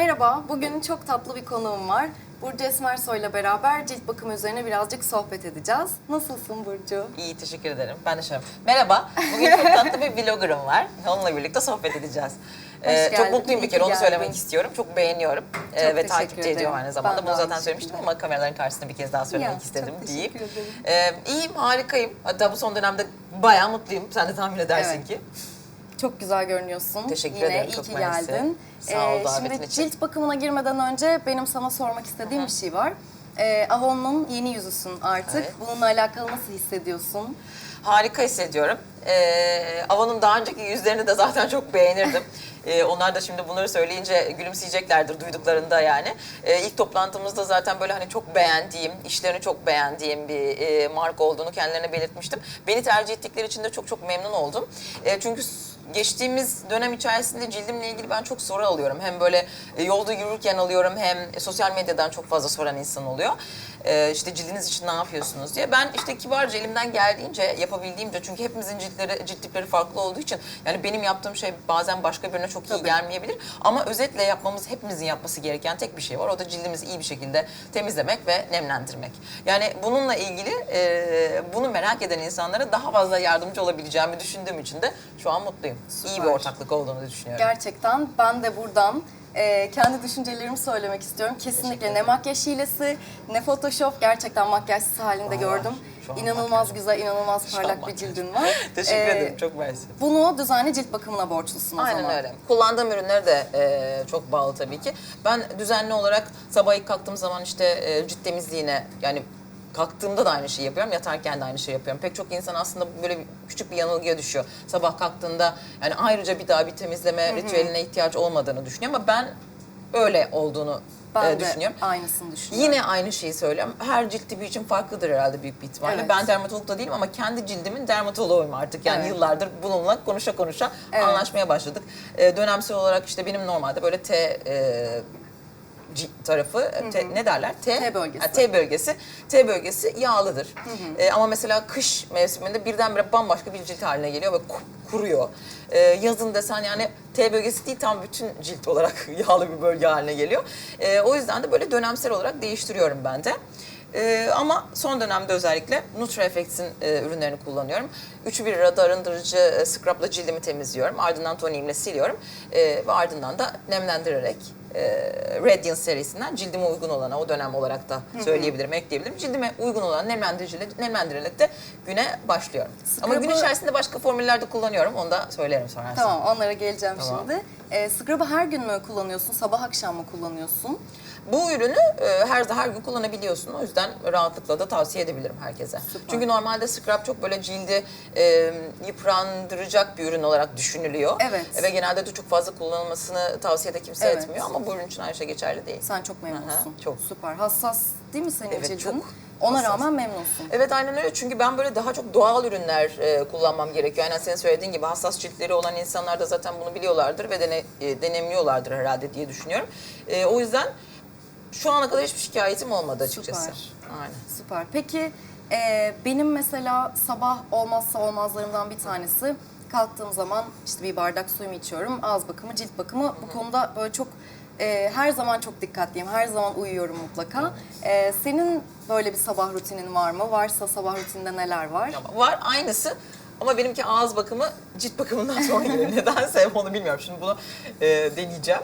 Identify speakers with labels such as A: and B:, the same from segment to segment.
A: Merhaba, bugün çok tatlı bir konuğum var. Burcu Esmersoy ile beraber cilt bakımı üzerine birazcık sohbet edeceğiz. Nasılsın Burcu?
B: İyi teşekkür ederim. Ben de şöyle. Merhaba. Bugün çok tatlı bir vloggerım var. Onunla birlikte sohbet edeceğiz. Ee, çok mutluyum bir kere onu söylemek istiyorum. Çok beğeniyorum Ee,
A: Çok
B: ve
A: teşekkür
B: takipçi
A: ederim.
B: ediyorum aynı
A: Ben
B: zamanda.
A: de
B: Bunu zaten söylemiştim ama kameraların karşısında bir kez daha söylemek
A: Ya,
B: istedim
A: çok
B: deyip.
A: ederim.
B: Ee, iyiyim, harikayım. Hatta bu son dönemde bayağı mutluyum. Sen de tahmin edersin
A: Evet.
B: ki.
A: Çok güzel görünüyorsun.
B: Teşekkür
A: Yine
B: ederim,
A: iyi
B: çok
A: ki
B: mersi.
A: geldin. Ee,
B: Sağ ol davetin
A: Şimdi
B: için.
A: cilt bakımına girmeden önce benim sana sormak istediğim bir şey var. Ee, Avon'un yeni yüzüsün artık.
B: Evet.
A: Bununla alakalı nasıl hissediyorsun?
B: Harika hissediyorum. Ee, Ava'nın daha önceki yüzlerini de zaten çok beğenirdim. Ee, onlar da şimdi bunları söyleyince gülümseyeceklerdir duyduklarında yani. Ee, ilk toplantımızda zaten böyle hani çok beğendiğim, işlerini çok beğendiğim bir e, marka olduğunu kendilerine belirtmiştim. Beni tercih ettikleri için de çok çok memnun oldum. E, çünkü geçtiğimiz dönem içerisinde cildimle ilgili ben çok soru alıyorum. Hem böyle e, yolda yürürken alıyorum hem sosyal medyadan çok fazla soran insan oluyor. E, işte cildiniz için ne yapıyorsunuz diye. Ben işte kibarca elimden geldiğince yapabildiğimce çünkü hepimizin ciltleri, cilt tipleri farklı olduğu için yani benim yaptığım şey bazen başka birine çok iyi
A: Tabii.
B: gelmeyebilir. Ama özetle yapmamız hepimizin yapması gereken tek bir şey var. O da cildimizi iyi bir şekilde temizlemek ve nemlendirmek. Yani bununla ilgili e, bunu merak eden insanlara daha fazla yardımcı olabileceğimi düşündüğüm için de şu an mutluyum. İyi bir
A: Süper.
B: ortaklık olduğunu düşünüyorum.
A: Gerçekten ben de buradan e, kendi düşüncelerimi söylemek istiyorum. Kesinlikle ne makyaj hilesi ne photoshop gerçekten makyajsız halinde
B: Var,
A: gördüm.
B: şu an
A: İnanılmaz
B: makyaj.
A: güzel, inanılmaz
B: Şu an
A: parlak bir
B: makyaj.
A: cildin var.
B: Teşekkür
A: Ee,
B: ederim. Çok mersi.
A: Bunu düzenli cilt bakımına borçlusun o
B: Aynen
A: zaman.
B: öyle. Kullandığım ürünler de e, çok bağlı tabii ki. Ben düzenli olarak sabah ilk kalktığım zaman işte e, cilt temizliğine yani kalktığımda da aynı şeyi yapıyorum, yatarken de aynı şeyi yapıyorum. Pek çok insan aslında böyle küçük bir yanılgıya düşüyor. Sabah kalktığında yani ayrıca bir daha bir temizleme ritüeline ihtiyaç olmadığını düşünüyor ama ben öyle olduğunu
A: Ben
B: e,
A: de
B: düşünüyorum.
A: aynısını düşünüyorum.
B: Yine aynı şeyi söylüyorum. Her cilt tipi için farklıdır herhalde büyük bir ihtimalle.
A: Evet.
B: Ben dermatolog da değilim ama kendi cildimin dermatoloğuyum artık. Yani
A: Evet.
B: yıllardır bununla konuşa konuşa
A: Evet.
B: anlaşmaya başladık. Ee, dönemsel olarak işte benim normalde böyle T e, C tarafı T- ne derler? T,
A: T bölgesi.
B: T bölgesi. T bölgesi yağlıdır. Ee, ama mesela kış mevsiminde birdenbire bambaşka bir cilt haline geliyor ve ku- kuruyor. Ee, yazın desen yani T bölgesi değil tam bütün cilt olarak yağlı bir bölge haline geliyor. Ee, o yüzden de böyle dönemsel olarak değiştiriyorum ben de. Ee, ama son dönemde özellikle NutriFX'in e, ürünlerini kullanıyorum. Üçü bir arada arındırıcı e, scrubla cildimi temizliyorum. Ardından toniğimle siliyorum. Ee, ve ardından da nemlendirerek e, Radiance serisinden cildime uygun olana o dönem olarak da söyleyebilirim, ekleyebilirim. Cildime uygun olan nemlendiriciyle nemlendirerek de güne başlıyorum. Ama gün içerisinde başka formüller de kullanıyorum. Onu da söylerim sonra.
A: Tamam onlara geleceğim
B: Tamam.
A: şimdi. E, scrub'ı her gün mü kullanıyorsun? Sabah akşam mı kullanıyorsun?
B: Bu ürünü e, her her gün kullanabiliyorsun. O yüzden rahatlıkla da tavsiye edebilirim herkese.
A: Süper.
B: Çünkü normalde scrub çok böyle cildi e, yıprandıracak bir ürün olarak düşünülüyor.
A: Evet.
B: Ve genelde de çok fazla kullanılmasını tavsiye de kimse
A: Evet.
B: etmiyor. Ama bu ürün için aynı şey geçerli değil.
A: Sen çok memnunsun.
B: Aha, çok.
A: Süper. Hassas değil mi senin
B: Evet,
A: cildin?
B: çok
A: Ona
B: hassas.
A: rağmen memnunsun.
B: Evet aynen öyle çünkü ben böyle daha çok doğal ürünler e, kullanmam gerekiyor. Yani senin söylediğin gibi hassas ciltleri olan insanlar da zaten bunu biliyorlardır ve dene, e, deneyimliyorlardır herhalde diye düşünüyorum. E, o yüzden şu ana kadar hiçbir şikayetim olmadı açıkçası.
A: Süper.
B: Aynen.
A: Süper. Peki e, benim mesela sabah olmazsa olmazlarımdan bir tanesi kalktığım zaman işte bir bardak suyumu içiyorum. Ağız bakımı, cilt bakımı. Bu konuda böyle çok e, her zaman çok dikkatliyim. Her zaman uyuyorum mutlaka. E, senin böyle bir sabah rutinin var mı? Varsa sabah rutininde neler var?
B: Ama var aynısı ama benimki ağız bakımı cilt bakımından sonra geliyor. Nedense onu bilmiyorum. Şimdi bunu e, deneyeceğim.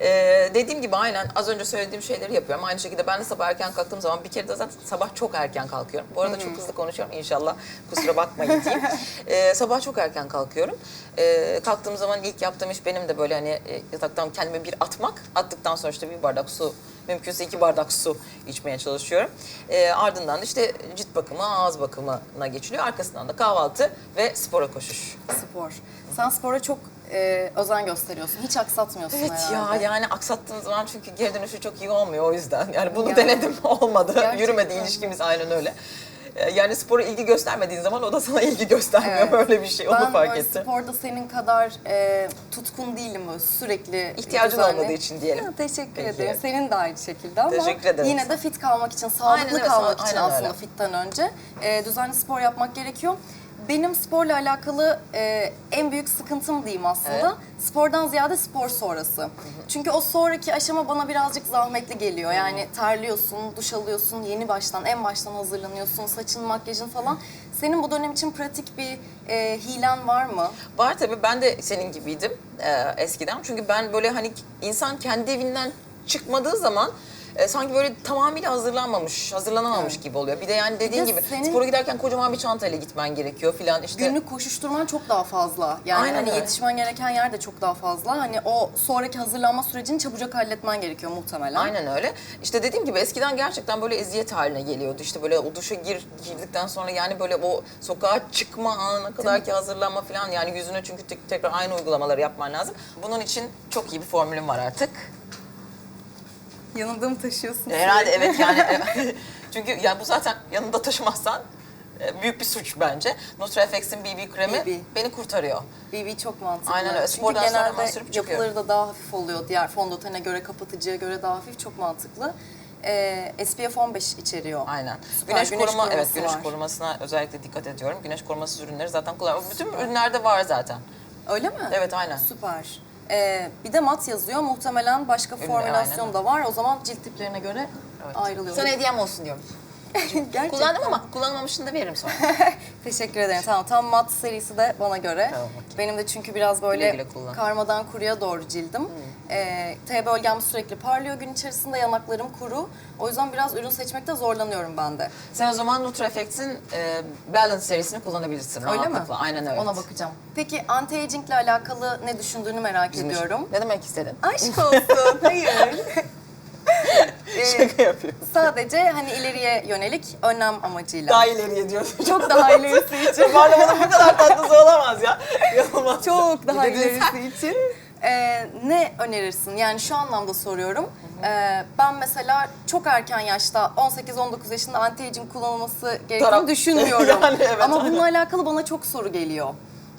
B: E, dediğim gibi aynen az önce söylediğim şeyleri yapıyorum. Aynı şekilde ben de sabah erken kalktığım zaman bir kere de zaten sabah çok erken kalkıyorum. Bu arada çok hızlı konuşuyorum inşallah kusura bakmayın diyeyim. E, sabah çok erken kalkıyorum. E, kalktığım zaman ilk yaptığım iş benim de böyle hani e, yataktan kendime bir atmak. Attıktan sonra işte bir bardak su Mümkünse iki bardak su içmeye çalışıyorum. E, ardından da işte cilt bakımı, ağız bakımına geçiliyor. Arkasından da kahvaltı ve spora koşuş.
A: Spor. Sen spora çok e, özen gösteriyorsun. Hiç aksatmıyorsun
B: Evet
A: herhalde.
B: ya yani aksattığım zaman çünkü geri dönüşü çok iyi olmuyor o yüzden. Yani bunu
A: Ya.
B: denedim olmadı.
A: Gerçekten.
B: Yürümedi ilişkimiz aynen öyle. E, Yani spora ilgi göstermediğin zaman o da sana ilgi göstermiyor.
A: Evet.
B: Böyle bir şey. Onu
A: ben
B: fark ettim.
A: sporda senin kadar e, tutkun değilim böyle sürekli.
B: İhtiyacın
A: düzenli.
B: olmadığı için diyelim.
A: Ha, teşekkür
B: Peki.
A: ederim. Senin de aynı şekilde ama
B: Teşekkür ederim
A: yine de fit kalmak için,
B: Aynen
A: sağlıklı
B: öyle,
A: kalmak
B: aynen
A: için aslında
B: öyle.
A: fitten önce e, düzenli spor yapmak gerekiyor. Benim sporla alakalı e, en büyük sıkıntım diyeyim aslında. Spordan ziyade spor sonrası. Çünkü o sonraki aşama bana birazcık zahmetli geliyor. Yani terliyorsun, duş alıyorsun, yeni baştan, en baştan hazırlanıyorsun, saçın, makyajın falan. Senin bu dönem için pratik bir e, hilen var mı?
B: Var tabii ben de senin gibiydim e, eskiden. Çünkü ben böyle hani insan kendi evinden çıkmadığı zaman e, sanki böyle tamamıyla hazırlanmamış, hazırlanamamış gibi oluyor. Bir de yani dediğin
A: de
B: gibi
A: senin-
B: spora giderken kocaman bir çantayla gitmen gerekiyor filan işte.
A: Günlük koşuşturman çok daha fazla. Yani
B: Aynen
A: hani
B: öyle.
A: yetişmen gereken yer de çok daha fazla. Hani o sonraki hazırlanma sürecini çabucak halletmen gerekiyor muhtemelen.
B: Aynen öyle. İşte dediğim gibi eskiden gerçekten böyle eziyet haline geliyordu. İşte böyle o duşa gir, girdikten sonra yani böyle o sokağa çıkma anına kadar ki hazırlanma falan yani yüzüne çünkü tek- tekrar aynı uygulamaları yapman lazım. Bunun için çok iyi bir formülüm var artık.
A: Yanında mı taşıyorsun?
B: Herhalde evet yani çünkü yani bu zaten yanında taşımazsan e, büyük bir suç bence. Nutrafex'in BB kremi
A: BB.
B: beni kurtarıyor.
A: BB çok mantıklı.
B: Aynen öyle.
A: Çünkü
B: Spordan sonra hemen
A: genelde
B: sürüp
A: yapıları da daha hafif oluyor. Diğer fondötene göre, kapatıcıya göre daha hafif. Çok mantıklı. Ee, SPF 15 içeriyor.
B: Aynen.
A: Süper,
B: Güneş, koruma evet
A: koruması
B: güneş
A: var.
B: korumasına özellikle dikkat ediyorum. Güneş koruması ürünleri zaten kullanıyorum. Bütün ürünlerde var zaten.
A: Öyle mi?
B: Evet, aynen.
A: Süper. Ee, bir de mat yazıyor. Muhtemelen başka
B: Ürünler,
A: formülasyon
B: aynen.
A: da var. O zaman cilt tiplerine göre ayrılıyor.
B: Sana hediyem olsun diyorum.
A: Gerçekten.
B: Kullandım ama kullanmamışını da veririm sonra.
A: Teşekkür ederim. Tamam, tam mat serisi de bana göre.
B: Tamam, okey.
A: Benim de çünkü biraz böyle.
B: Hmm.
A: karmadan kuruya doğru cildim. Ee, T bölgem sürekli parlıyor gün içerisinde, yanaklarım kuru. O yüzden biraz ürün seçmekte zorlanıyorum ben de.
B: Sen o zaman Nutrafex'in e, Balance serisini kullanabilirsin.
A: Öyle mi?
B: rahatlıkla. Aynen öyle.
A: Ona bakacağım. Peki anti-aging ile alakalı ne düşündüğünü merak ediyorum.
B: Ne demek istedin?
A: Aşk olsun. Hayır. Ee,
B: Şaka yapıyorum.
A: sadece hani ileriye yönelik önlem amacıyla.
B: Daha ileriye diyorsun.
A: Çok daha ilerisi için.
B: Parlamanın bu kadar tatlısı olamaz ya. Yapamaz.
A: Çok daha ilerisi için. Ee, ne önerirsin? Yani şu anlamda soruyorum. Ee, ben mesela çok erken yaşta 18-19 yaşında anti-aging kullanılması gerektiğini
B: Taraf-
A: düşünmüyorum.
B: Yani evet,
A: Ama bununla alakalı bana çok soru geliyor.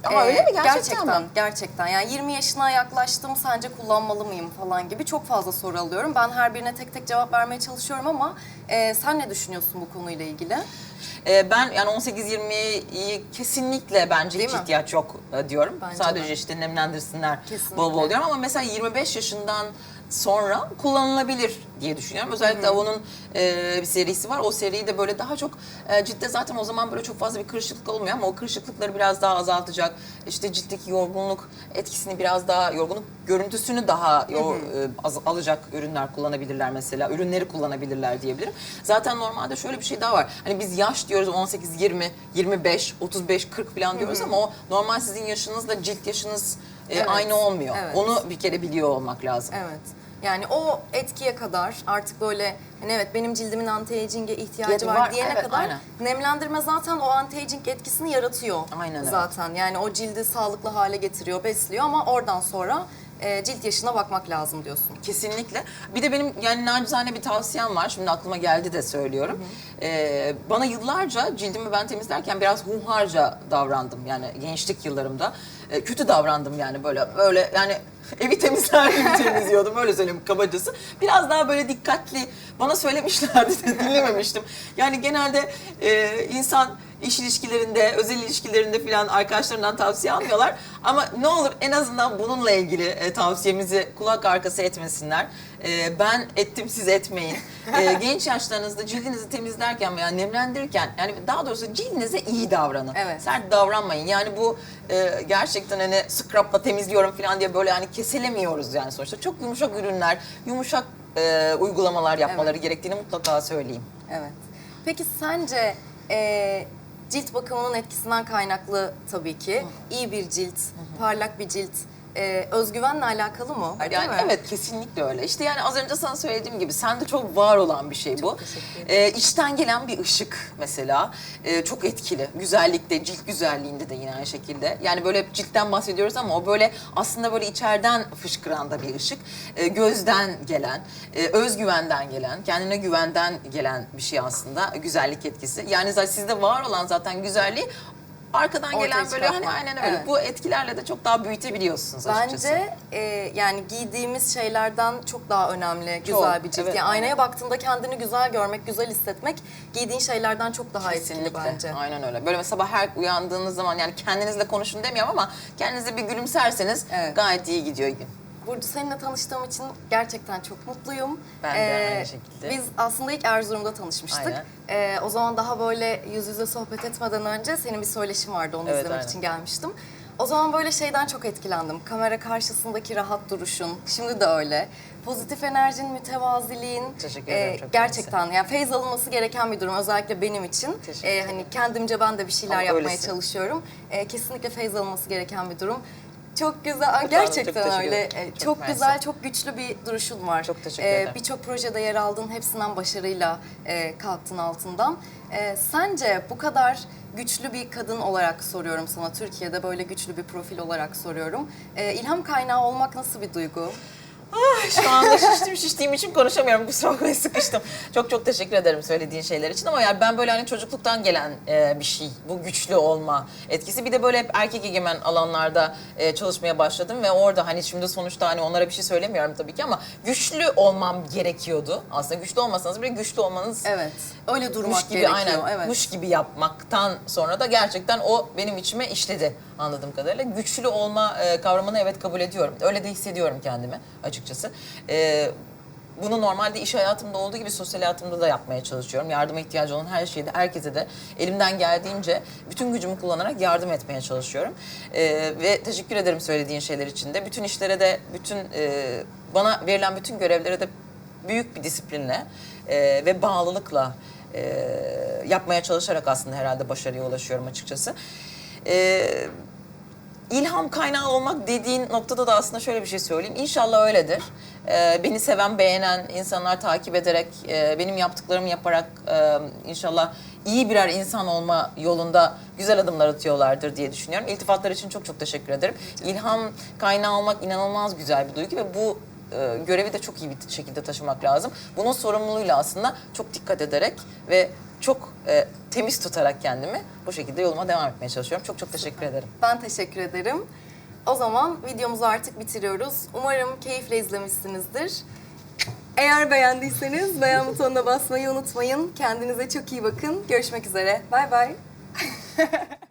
A: Ee,
B: Ama öyle mi? Gerçekten
A: gerçekten,
B: mi?
A: gerçekten. Yani 20 yaşına yaklaştım, sence kullanmalı mıyım falan gibi çok fazla soru alıyorum. Ben her birine tek tek cevap vermeye çalışıyorum ama e, sen ne düşünüyorsun bu konuyla ilgili?
B: Ee, ben yani 18-20'yi kesinlikle bence
A: Değil
B: hiç
A: mi?
B: ihtiyaç yok e, diyorum.
A: Bence
B: Sadece
A: de.
B: işte nemlendirsinler
A: Kesinlikle.
B: bol bol diyorum ama mesela 25 yaşından sonra kullanılabilir diye düşünüyorum. Özellikle Avon'un e, bir serisi var. O seriyi de böyle daha çok e, ciltte zaten o zaman böyle çok fazla bir kırışıklık olmuyor ama o kırışıklıkları biraz daha azaltacak. İşte ciltteki yorgunluk etkisini biraz daha yorgunluk görüntüsünü daha yor- e, az- alacak ürünler kullanabilirler mesela. Ürünleri kullanabilirler diyebilirim. Zaten normalde şöyle bir şey daha var. Hani biz yaş diyoruz 18, 20, 25, 35, 40 falan diyoruz ama o normal sizin yaşınızla cilt yaşınız e,
A: Evet,
B: aynı olmuyor.
A: evet.
B: Onu bir kere biliyor olmak lazım.
A: Evet. Yani o etkiye kadar artık böyle hani evet benim cildimin anti-aging'e ihtiyacı var,
B: var,
A: diyene
B: evet,
A: kadar
B: aynen.
A: nemlendirme zaten o anti-aging etkisini yaratıyor.
B: Aynen öyle.
A: Zaten yani o cildi sağlıklı hale getiriyor, besliyor ama oradan sonra e, cilt yaşına bakmak lazım diyorsun.
B: Kesinlikle. Bir de benim yani nacizane bir tavsiyem var. Şimdi aklıma geldi de söylüyorum. Ee, bana yıllarca cildimi ben temizlerken biraz hunharca davrandım. Yani gençlik yıllarımda. Ee, kötü davrandım yani böyle böyle yani evi temizler gibi temizliyordum öyle söyleyeyim kabacası. Biraz daha böyle dikkatli bana söylemişlerdi de dinlememiştim. Yani genelde e, insan iş ilişkilerinde, özel ilişkilerinde falan arkadaşlarından tavsiye almıyorlar. Ama ne olur en azından bununla ilgili e, tavsiyemizi kulak arkası etmesinler. E, ben ettim siz etmeyin. E, genç yaşlarınızda cildinizi temizlerken veya nemlendirirken yani daha doğrusu cildinize iyi davranın.
A: Evet.
B: Sert davranmayın. Yani bu e, gerçekten hani scrub'la temizliyorum falan diye böyle hani keselemiyoruz yani sonuçta. Çok yumuşak ürünler, yumuşak e, uygulamalar yapmaları gerektiğini mutlaka söyleyeyim.
A: Evet. Peki sence e, cilt bakımının etkisinden kaynaklı tabii ki iyi bir cilt, parlak bir cilt e, özgüvenle alakalı mı? Değil
B: Yani
A: mi?
B: evet kesinlikle öyle. İşte yani az önce sana söylediğim gibi sende çok var olan bir şey bu. Ee, içten gelen bir ışık mesela Ee, çok etkili. Güzellikte, cilt güzelliğinde de yine aynı şekilde. Yani böyle hep ciltten bahsediyoruz ama o böyle aslında böyle içeriden fışkıran da bir ışık. Ee, gözden gelen, e, özgüvenden gelen, kendine güvenden gelen bir şey aslında güzellik etkisi. Yani zaten sizde var olan zaten güzelliği arkadan
A: Ortaya
B: gelen böyle hani aynen öyle.
A: Evet.
B: Bu etkilerle de çok daha büyütebiliyorsunuz açıkçası.
A: Bence e, yani giydiğimiz şeylerden çok daha önemli
B: Çok,
A: güzel bir cilt.
B: evet,
A: yani aynaya baktığında kendini güzel görmek, güzel hissetmek giydiğin şeylerden çok daha etkili bence.
B: Aynen öyle. Böyle sabah her uyandığınız zaman yani kendinizle konuşun demiyorum ama kendinize bir gülümserseniz
A: Evet.
B: gayet iyi gidiyor gün.
A: Burcu seninle tanıştığım için gerçekten çok mutluyum.
B: Ben de aynı şekilde.
A: Biz aslında ilk Erzurum'da tanışmıştık.
B: Aynen.
A: Ee, o zaman daha böyle yüz yüze sohbet etmeden önce senin bir söyleşin vardı. Onu
B: Evet,
A: izlemek
B: aynen.
A: için gelmiştim. O zaman böyle şeyden çok etkilendim. Kamera karşısındaki rahat duruşun. Şimdi de öyle. Pozitif enerjin, mütevaziliğin.
B: Teşekkür ederim, çok
A: Gerçekten yani feyz alınması gereken bir durum. Özellikle benim için.
B: Teşekkür
A: Ee, hani kendimce ben de bir şeyler
B: Ama
A: yapmaya
B: öylesin.
A: çalışıyorum. Ee, kesinlikle feyz alınması gereken bir durum. Çok güzel.
B: Çok
A: Gerçekten
B: teşekkür
A: öyle.
B: ederim.
A: Ee,
B: Çok
A: Çok
B: mersi.
A: güzel, çok güçlü bir duruşun var.
B: Çok teşekkür
A: Ee,
B: ederim.
A: Birçok projede yer aldın, hepsinden başarıyla e, kalktın altından. Ee, sence bu kadar güçlü bir kadın olarak soruyorum sana, Türkiye'de böyle güçlü bir profil olarak soruyorum. Ee, ilham kaynağı olmak nasıl bir duygu?
B: Şu anda şiştim şiştiğim için konuşamıyorum. Kusura bakmayın sıkıştım. Çok çok teşekkür ederim söylediğin şeyler için ama yani ben böyle hani çocukluktan gelen e, bir şey. Bu güçlü olma etkisi. Bir de böyle hep erkek egemen alanlarda e, çalışmaya başladım ve orada hani şimdi sonuçta hani onlara bir şey söylemiyorum tabii ki ama güçlü olmam gerekiyordu. Aslında güçlü olmasanız bile güçlü olmanız
A: Evet, öyle durmak
B: muş gibi
A: gerekiyor.
B: aynen
A: evet.
B: muş gibi yapmaktan sonra da gerçekten o benim içime işledi anladığım kadarıyla. Güçlü olma e, kavramını evet kabul ediyorum. Öyle de hissediyorum kendimi açıkçası. E, bunu normalde iş hayatımda olduğu gibi sosyal hayatımda da yapmaya çalışıyorum. Yardıma ihtiyacı olan her şeyde, herkese de elimden geldiğince bütün gücümü kullanarak yardım etmeye çalışıyorum. E, ve teşekkür ederim söylediğin şeyler için de. Bütün işlere de, bütün e, bana verilen bütün görevlere de büyük bir disiplinle e, ve bağlılıkla e, yapmaya çalışarak aslında herhalde başarıya ulaşıyorum açıkçası. E, ilham kaynağı olmak dediğin noktada da aslında şöyle bir şey söyleyeyim. İnşallah öyledir. E, beni seven, beğenen insanlar takip ederek, e, benim yaptıklarımı yaparak e, inşallah iyi birer insan olma yolunda güzel adımlar atıyorlardır diye düşünüyorum. İltifatlar için çok çok teşekkür ederim. İlham kaynağı olmak inanılmaz güzel bir duygu ve bu e, görevi de çok iyi bir şekilde taşımak lazım. Bunun sorumluluğuyla aslında çok dikkat ederek ve çok e, temiz tutarak kendimi bu şekilde yoluma devam etmeye çalışıyorum. Çok çok teşekkür ederim.
A: Ben teşekkür ederim. O zaman videomuzu artık bitiriyoruz. Umarım keyifle izlemişsinizdir. Eğer beğendiyseniz beğen butonuna basmayı unutmayın. Kendinize çok iyi bakın. Görüşmek üzere. Bay bay.